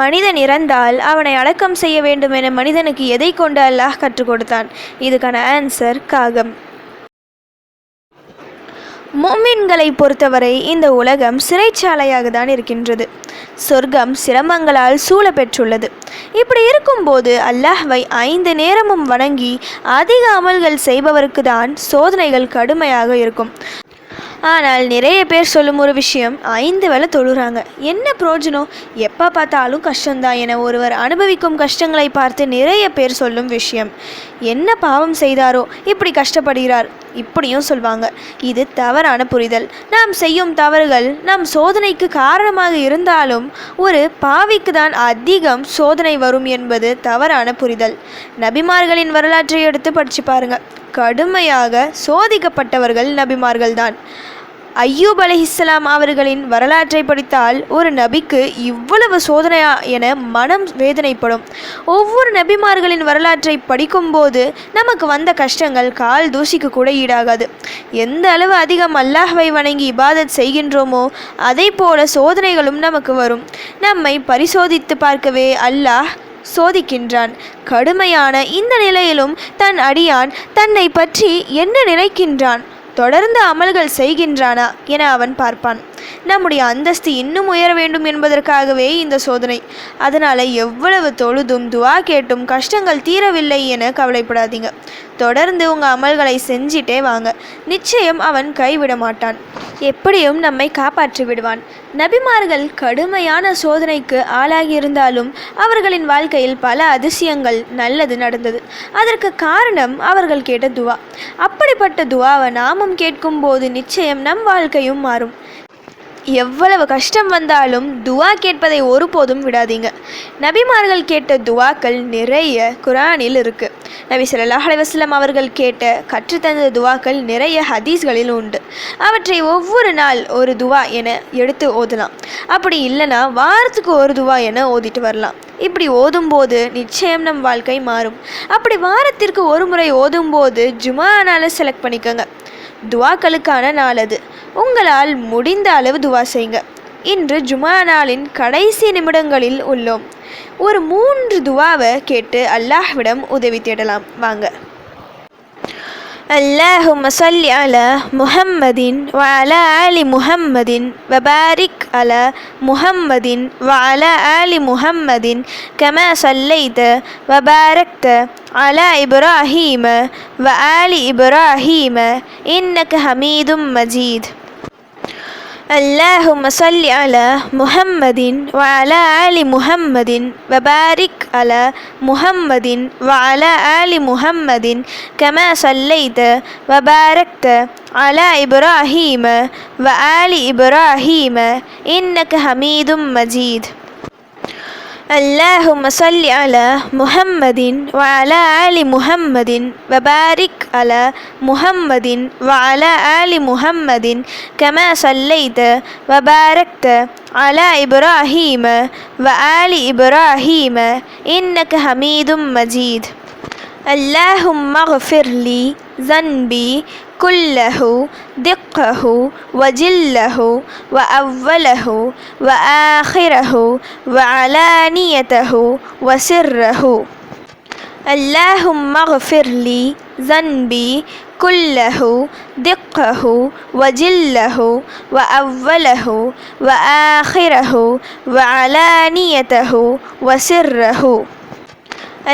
மனிதன் இறந்தால் அவனை அடக்கம் செய்ய வேண்டும் என மனிதனுக்கு எதை கொண்டு அல்லாஹ் கற்றுக் கொடுத்தான்? இதுக்கான ஆன்சர் காகம். மோமின்களை பொறுத்தவரை இந்த உலகம் சிறைச்சாலையாக தான் இருக்கின்றது. சொர்க்கம் சிரமங்களால் சூழ பெற்றுள்ளது இப்படி இருக்கும்போது அல்லாஹ்வை ஐந்து நேரமும் வணங்கி அதிக அமல்கள் செய்பவருக்கு தான் சோதனைகள் கடுமையாக இருக்கும். ஆனால் நிறைய பேர் சொல்லும் ஒரு விஷயம் ஐந்து வேலை தொழுறாங்க. என்ன பிரயோஜனம் எப்போ பார்த்தாலும் கஷ்டம்தான் என ஒருவர் அனுபவிக்கும் கஷ்டங்களை பார்த்து நிறைய பேர் சொல்லும் விஷயம். என்ன பாவம் செய்தாரோ இப்படி கஷ்டப்படுகிறார் இப்படியும் சொல்வாங்க. இது தவறான புரிதல். நாம் செய்யும் தவறுகள் நம் சோதனைக்கு காரணமாக இருந்தாலும் ஒரு பாவிக்கு தான் அதிகம் சோதனை வரும் என்பது தவறான புரிதல். நபிமார்களின் வரலாற்றை எடுத்து படிச்சு பாருங்க. கடுமையாக சோதிக்கப்பட்டவர்கள் நபிமார்கள்தான். ஐயூப் அலைஹிஸ்ஸலாம் அவர்களின் வரலாற்றை படித்தால் ஒரு நபிக்கு இவ்வளவு சோதனையா என மனம் வேதனைப்படும். ஒவ்வொரு நபிமார்களின் வரலாற்றை படிக்கும்போது நமக்கு வந்த கஷ்டங்கள் கால் தூசிக்கு கூட ஈடாகாது. எந்த அளவு அதிகம் அல்லாஹ்வை வணங்கி இபாதத் செய்கின்றோமோ அதை போல சோதனைகளும் நமக்கு வரும். நம்மை பரிசோதித்து பார்க்கவே அல்லாஹ் சோதிக்கின்றான். கடுமையான இந்த நிலையிலும் தன் அடியான் தன்னை பற்றி என்ன நினைக்கின்றான்? தொடர்ந்து அமல்கள் செய்கின்றானா என அவன் பார்ப்பான். நம்முடைய அந்தஸ்து இன்னும் உயர வேண்டும் என்பதற்காகவே இந்த சோதனை. அதனால் எவ்வளவு தொழுதும் துவா கேட்டும் கஷ்டங்கள் தீரவில்லை என கவலைப்படாதீங்க. தொடர்ந்து உங்கள் அமல்களை செஞ்சிட்டே வாங்க. நிச்சயம் அவன் கைவிட மாட்டான். எப்படியும் நம்மை காப்பாற்றி விடுவான். நபிமார்கள் கடுமையான சோதனைக்கு ஆளாகியிருந்தாலும் அவர்களின் வாழ்க்கையில் பல அதிசயங்கள் நல்லது நடந்தது. அதற்கு காரணம் அவர்கள் கேட்ட துவா. அப்படிப்பட்ட துவாவை நாமும் கேட்கும்போது நிச்சயம் நம் வாழ்க்கையும் மாறும். எவ்வளவு கஷ்டம் வந்தாலும் துவா கேட்பதை ஒருபோதும் விடாதீங்க. நபிமார்கள் கேட்ட துவாக்கள் நிறைய குரானில் இருக்கு. நபி சொல்லாஹ் அலைஹி அவர்கள் கேட்ட கற்றுத்தந்த துவாக்கள் நிறைய ஹதீஸ்களில் உண்டு. அவற்றை ஒவ்வொரு நாள் ஒரு துவா என எடுத்து ஓதலாம். அப்படி இல்லைன்னா வாரத்துக்கு ஒரு துவா என ஓதிட்டு வரலாம். இப்படி ஓதும்போது நிச்சயம் நம் வாழ்க்கை மாறும். அப்படி வாரத்திற்கு ஒரு முறை ஓதும்போது ஜுமா நாளை செலக்ட் பண்ணிக்கோங்க. துவாக்களுக்கான நாள் அது. உங்களால் முடிந்த அளவு துவா செய்யுங்க இன்று ஜுமா நாளின் கடைசி நிமிடங்களில் உள்ளோம் ஒரு மூன்று துவாவை கேட்டு அல்லாஹ்விடம் உதவி தேடலாம் வாங்க اللهم صل على محمد وعلى آل محمد وبارك على محمد وعلى آل محمد كما صليت وباركت على إبراهيم وآل إبراهيم إنك حميد مجيد اللهم صل على محمد وعلى آل محمد وبارك على محمد وعلى آل محمد كما صليت وباركت على إبراهيم وآل إبراهيم إنك حميد مجيد. اللهم صل على محمد وعلى آل محمد وبارك على محمد وعلى آل محمد كما صليت وباركت على إبراهيم وآل إبراهيم إنك حميد مجيد. اللهم اغفر لي ذنبي كله دقه وجله وأوله وآخره وعلانيته وسره. اللهم اغفر لي ذنبي كله دقه وجله وأوله وآخره وعلانيته وسره.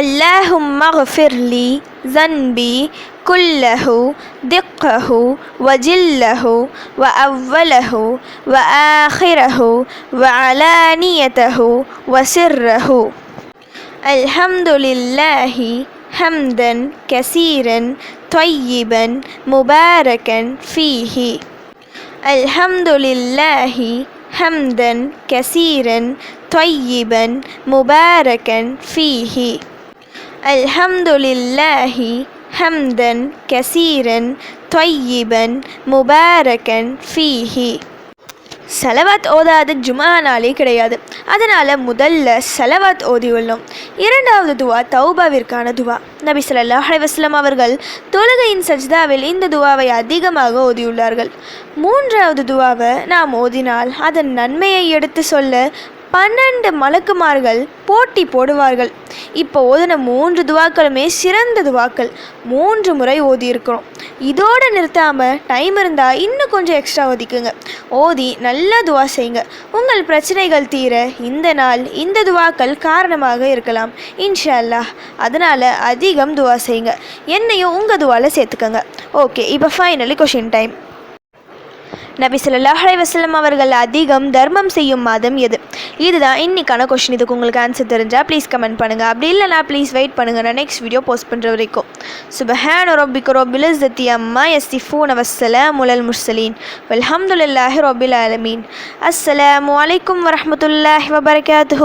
اللهم اغفر لي ذنبي كله دقه وجله وأوله وآخره وعلانيته وسره. الحمد لله حمدا كثيرا طيبا مباركا فيه. الحمد لله حمدا كثيرا طيبا مباركا فيه. الحمد لله ஹம்தன் கசீரன் தொய்யிபன் முபாரகன் ஃபீஹி. செலவாத் ஓதாத ஜுமா நாளே கிடையாது. அதனால் முதல்ல செலவாத் ஓதியுள்ளோம் இரண்டாவது துவா தௌபாவிற்கான துவா. நபி ஸல்லல்லாஹு அலைஹி அவர்கள் தொழுகையின் சஜ்தாவில் இந்த துவாவை அதிகமாக ஓதியுள்ளார்கள். மூன்றாவது துவாவை நாம் ஓதினால் அதன் நன்மையை எடுத்து சொல்ல பன்னெண்டு மலக்குமார்கள் போட்டி போடுவார்கள். இப்போ ஓதின மூன்று துவாக்களுமே சிறந்த துவாக்கள். மூன்று முறை ஓதியிருக்கிறோம். இதோடு நிறுத்தாமல் டைம் இருந்தால் இன்னும் கொஞ்சம் எக்ஸ்ட்ரா ஒதுக்குங்க. ஓதி நல்லா துவா செய்யுங்க. உங்கள் பிரச்சனைகள் தீர இந்த நாள் இந்த துவாக்கள் காரணமாக இருக்கலாம். இன்ஷா அல்லாஹ் அதனால் அதிகம் துவா செய்யுங்க. என்னையும் உங்கள் துவாவில் சேர்த்துக்கோங்க. ஓகே இப்போ ஃபைனலி கொஷின் டைம் நபி ஸல்லல்லாஹு வசலம் அவர்கள் அதிகம் தர்மம் செய்யும் மாதம் எது? இதுதான் இன்னைக்கான கொஷின் இதுக்கு உங்களுக்கு ஆன்சர் தெரிஞ்சால் ப்ளீஸ் கமெண்ட் பண்ணுங்கள் அப்படி இல்லைனா ப்ளீஸ் வெயிட் பண்ணுங்கள் நான் நெக்ஸ்ட் வீடியோ போஸ்ட் பண்ணுற வரைக்கும். சுபஹான் ரொபிக் ரொபில் ஜத்தி அம்மா யஸ்திஃபூன் வஸ்ஸலாம் முலல் முர்சலீன் வல்ஹம்துலில்லாஹி ரொபில் ஆலமீன். அஸ்ஸலாமு வலைக்கம் வரமத்துல்லாஹி வபர்காத்து